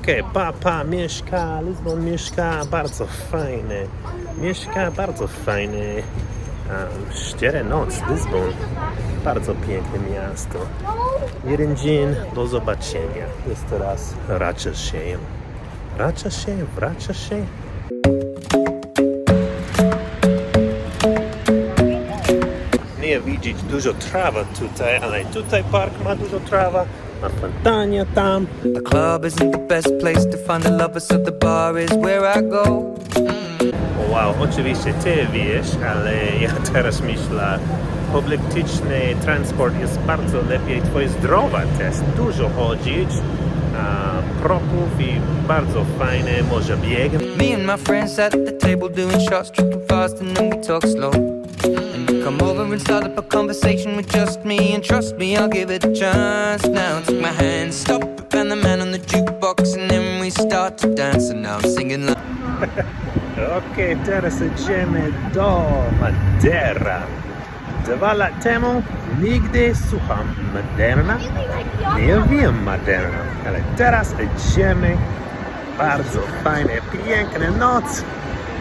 Okej, papa mieszka, Lizbon mieszka, bardzo fajny. Mieszka, bardzo fajny. Um, szczere noc, Lizbon. Bardzo piękne miasto. Jeden dzień do zobaczenia. Jest teraz wraca się. Wraca się, wraca się. Nie widzieć dużo trawa tutaj, ale tutaj park ma dużo trawa. Fontania tam. The club isn't the best place to find the lovers, so the bar is where I go. Wow, oczywiście ty wiesz, ale ja teraz myślę, publiczny transport jest bardzo lepiej, twoje zdrowe też, dużo chodzić, a, proków i bardzo fajne, może biegać. Me and my friends at the table doing shots, tripping fast, and then we talk slow. Come over and start up a conversation with just me, and trust me, I'll give it a chance. Now take my hand, stop and the man on the jukebox, and then we start to dance. And now I'm singing. Okej, teraz idziemy do Madera. Dwa lata temu nigdy słucham Maderna. Nie wiem Maderna, ale teraz idziemy. Bardzo fajne, piękne noc.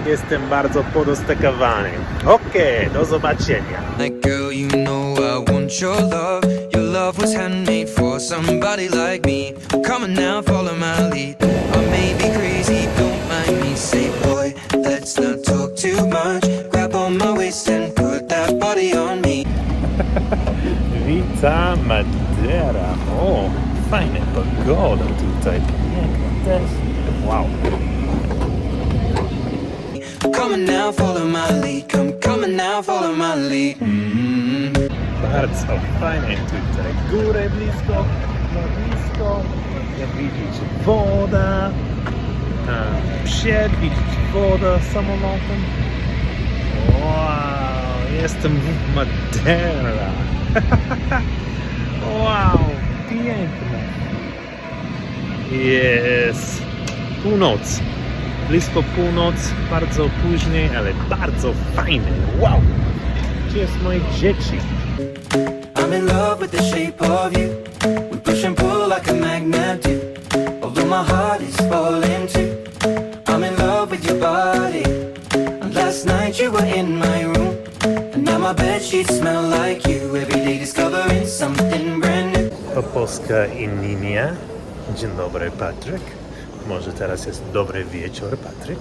Jestem bardzo podostakowany. Okej, do zobaczenia. Like, girl, you know I want your love. Your love was handmade for somebody like me. Come on now, follow my lead. I may be crazy, don't mind me. Say, boy, let's not talk too much. Grab on my waist and put that body on me. Witam Madera. O, fajna pogoda tutaj. Piękna też. Wow. Come on now, follow my lead. Come, on now, follow my lead. mm Bardzo fajnie tutaj. Górę blisko, blisko. Jak widzicie, woda. Przed widzieć woda samolotem. Wow, jestem w Madeira. wow, piękne. Jest północ. Blisko północ, bardzo później, ale bardzo fajne. Wow! Gdzie jest moje dzieci? I'm in love with the shape of you. We push and pull like a magnet do. Although my heart is falling too. I'm in love with your body. And last night you were in my room. And now my bed sheets smell like you. Every day discovering something brand new. Oposka imię. Dzień dobry, Patryk. Może teraz jest dobry wieczór, Patryk.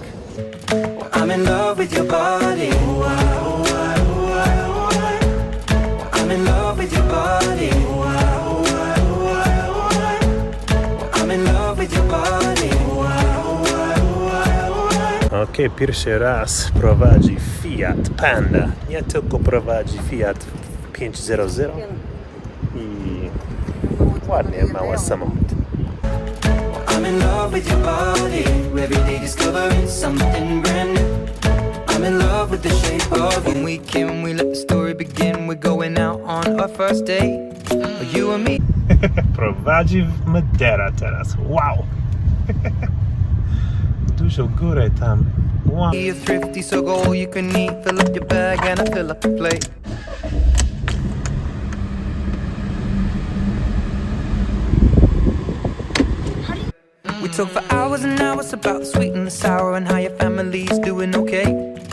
I'm in love with your body. I'm in love with your body. I'm in love with your body. Okej, pierwszy raz prowadzi Fiat Panda. Nie tylko prowadzi Fiat 500 i ładnie mały samochód. I'm in love with your body. Every day discovering something brand new. I'm in love with the shape of you. When we came, we let the story begin. We're going out on our first date. You and me. Prowadzi w Madera teraz. Wow! Dużo góry tam. Wow. You're thrifty, so go all you can eat. Fill up your bag and I fill up the plate. We talk for hours and hours about the sweet and the sour and how your family's doing okay.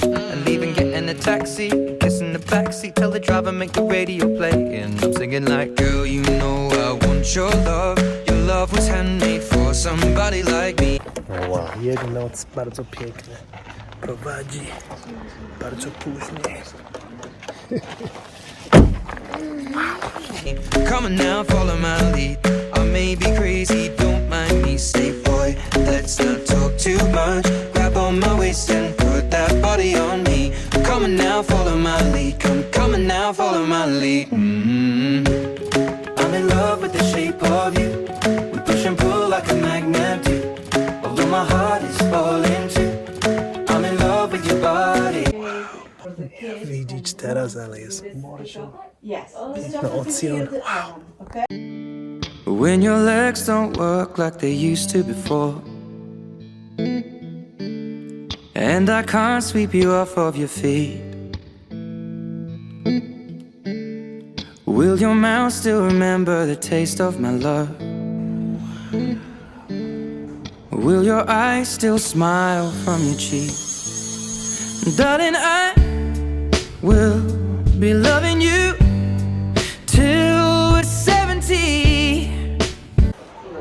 And leaving, getting a taxi, kissing the backseat, tell the driver make the radio play. And I'm singing like, girl, you know I want your love. Your love was handmade for somebody like me. Wow, jego noc bardzo piękna. Prowadzi bardzo później. Come on now, follow my lead. I may be crazy, don't let's not talk too much. Grab on my waist and put that body on me. Come on now, follow my lead. Come, come on now, follow my lead. mm I'm in love with the shape of you. We push and pull like a magnet do. Although my heart is falling too. I'm in love with your body. Wow. Widzieć teraz, ale jest morze. Yes. Piękny ocean. Wow. Okay. When your legs don't work like they used to before. And I can't sweep you off of your feet. Will your mouth still remember the taste of my love? Will your eyes still smile from your cheek? Darling, I will be loving you till we're 70.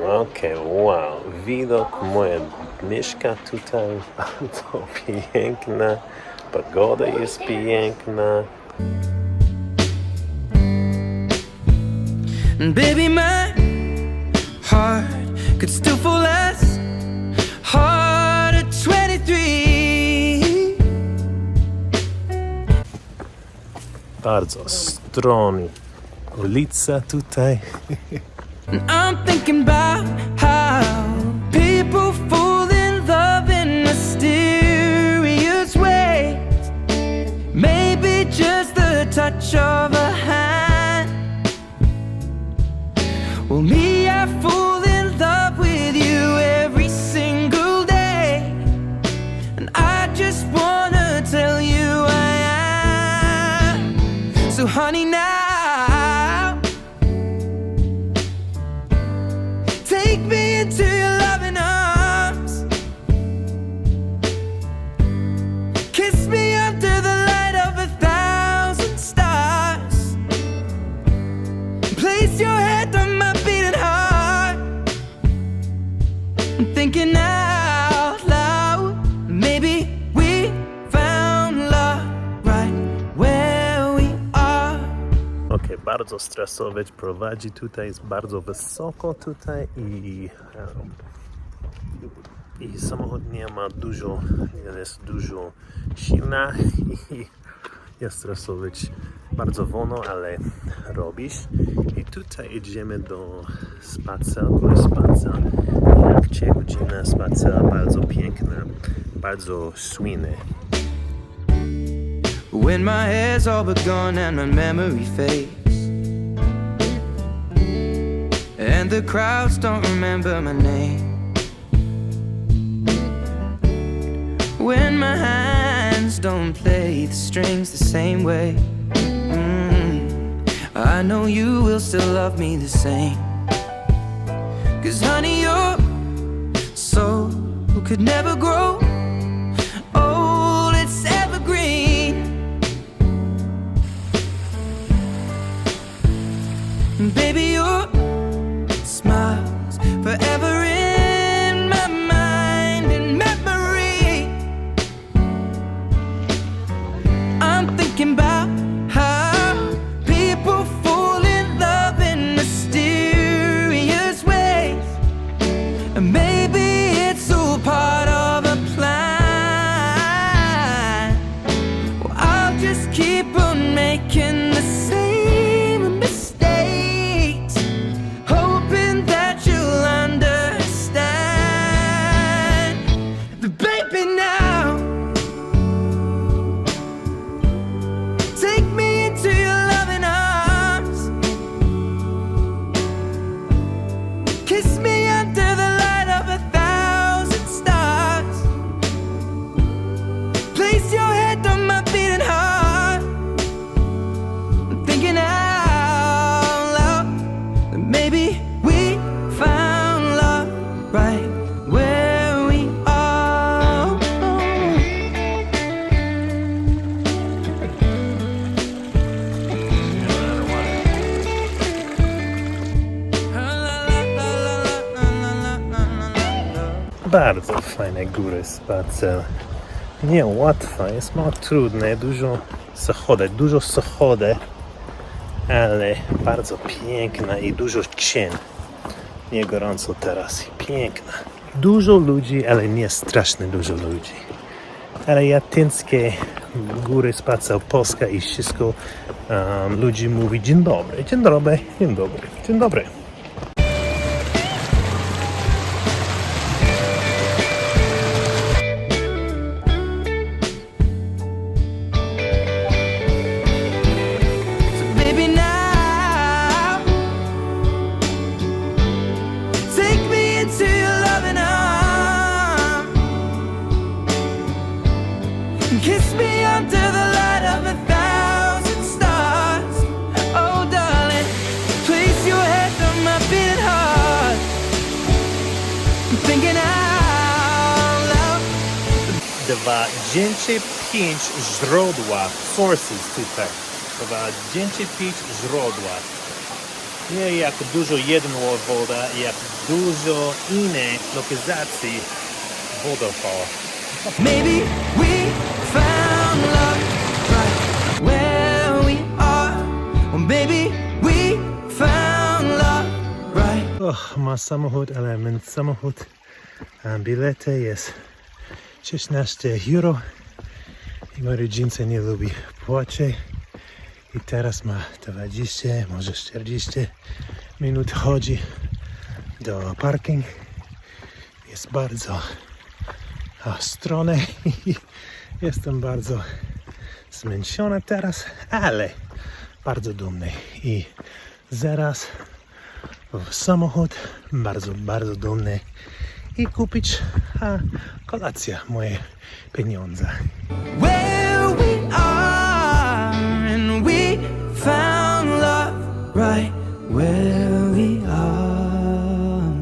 Okay, wow, widok moje mieszka tutaj bardzo piękna, pogoda jest piękna. And baby, my heart could still fall as hard at 23. Bardzo strony ulica tutaj. And I'm thinking about how touch of a hand. Well, me, I fall in love with you every single day. And I just wanna tell you I am. So, honey, now. Bardzo stresowe prowadzi tutaj, jest bardzo wysoko tutaj i, em, i samochód nie ma dużo, jest dużo silna i jest stresować bardzo wolno, ale robisz. I tutaj idziemy do spacer, jest spacer, jak 3 godziny spacer, bardzo piękna, bardzo słynny. When my hair's all but gone and my memory fades And the crowds don't remember my name. When my hands don't play the strings the same way mm, I know you will still love me the same. Cause honey, your soul could never grow old, it's evergreen. Baby, Bardzo fajne góry spacer. Nie łatwa, jest mało trudne, dużo zachodek, dużo zachodek, ale bardzo piękna i dużo cień. Nie gorąco teraz i piękna. Dużo ludzi, ale nie strasznie dużo ludzi. Ale ja tęsknię góry spacer Polska i wszystko um, ludzi mówi dzień dobry, dzień dobry, dzień dobry, dzień dobry. 25 źródła, sources tutaj. 25 źródła. Nie jak dużo jedną woda, jak dużo innej lokalizacji wodopał. Maybe we Ma samochód, element samochód. A bilety jest 16 euro. I moja rodzinca nie lubi płacić. I teraz ma 20, może 40 minut chodzi do parking. Jest bardzo i jestem bardzo zmęczony teraz, ale bardzo dumny. I zaraz w samochód, bardzo, bardzo dumny i kupić a, kolację moje pieniądze. Where we are, and we found love right where we are.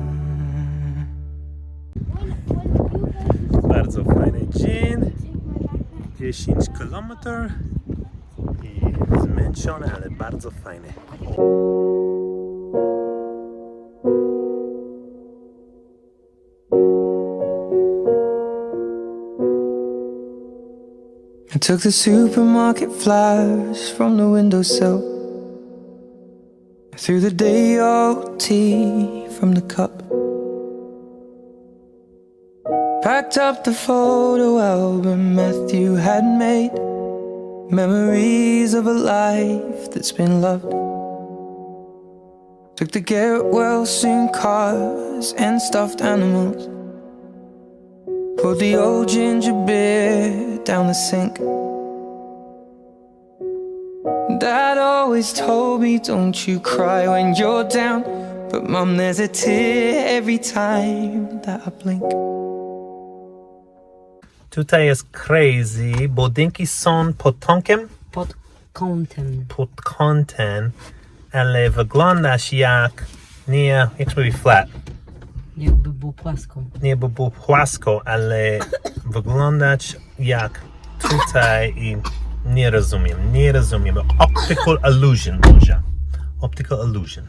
Bardzo fajny dzień, 10 km i zmęczony, ale bardzo fajny. Took the supermarket flyers from the windowsill. I threw the day old tea from the cup. Packed up the photo album Matthew had made. Memories of a life that's been loved. Took the get well soon cars and stuffed animals. Poured the old ginger beer down the sink. Dad always told me, don't you cry when you're down. But mum, there's a tear every time that I blink. Tutaj jest crazy, budynki są potomkiem pod kątem. pod kątem, ale wyglądasz jak nie, jak to mówi flat. Jakby było płasko. Nie by było płasko, ale wyglądać jak tutaj i nie rozumiem, nie rozumiem. Optical illusion może. Optical illusion.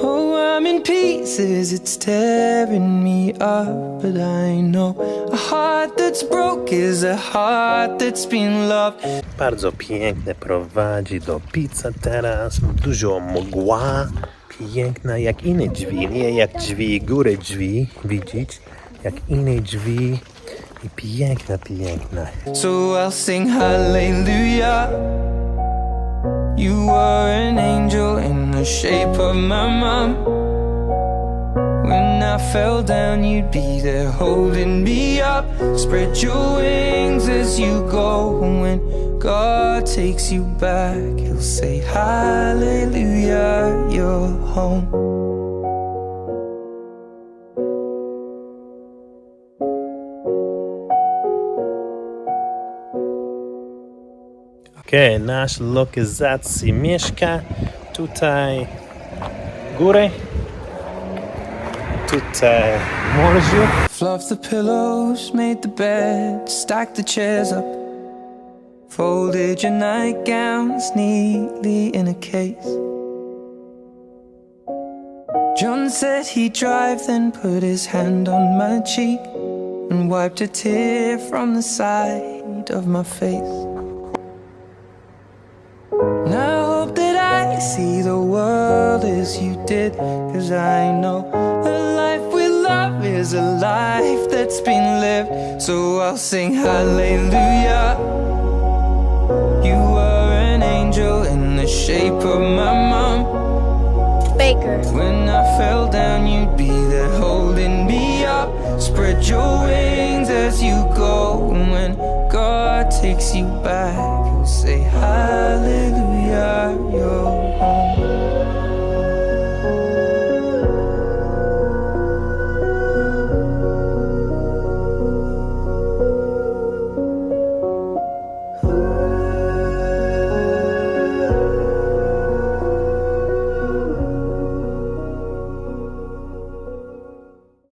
Oh, I'm in pieces, it's tearing me up. But I know a heart that's broke is a heart that's been loved. Bardzo piękne prowadzi do pizza teraz. Dużo mgła. Piękna jak inne drzwi. Nie jak drzwi, górę drzwi widzieć. Jak inne drzwi. So I'll sing hallelujah. You were an angel in the shape of my mom. When I fell down, you'd be there holding me up. Spread your wings as you go. When God takes you back, He'll say, Hallelujah, you're home. Okej, nasz lokalizacji mieszka tutaj górę. Tutaj morzu. Fluffed the pillows, made the bed, stacked the chairs up. Folded your nightgowns neatly in a case. John said he'd drive, then put his hand on my cheek and wiped a tear from the side of my face. See the world as you did, cause I know a life with love is a life that's been lived. So I'll sing hallelujah. You were an angel in the shape of my mom. Baker. When I fell down, you'd be there holding me up. Spread your wings as you go. And when God takes you back, you'll say hallelujah.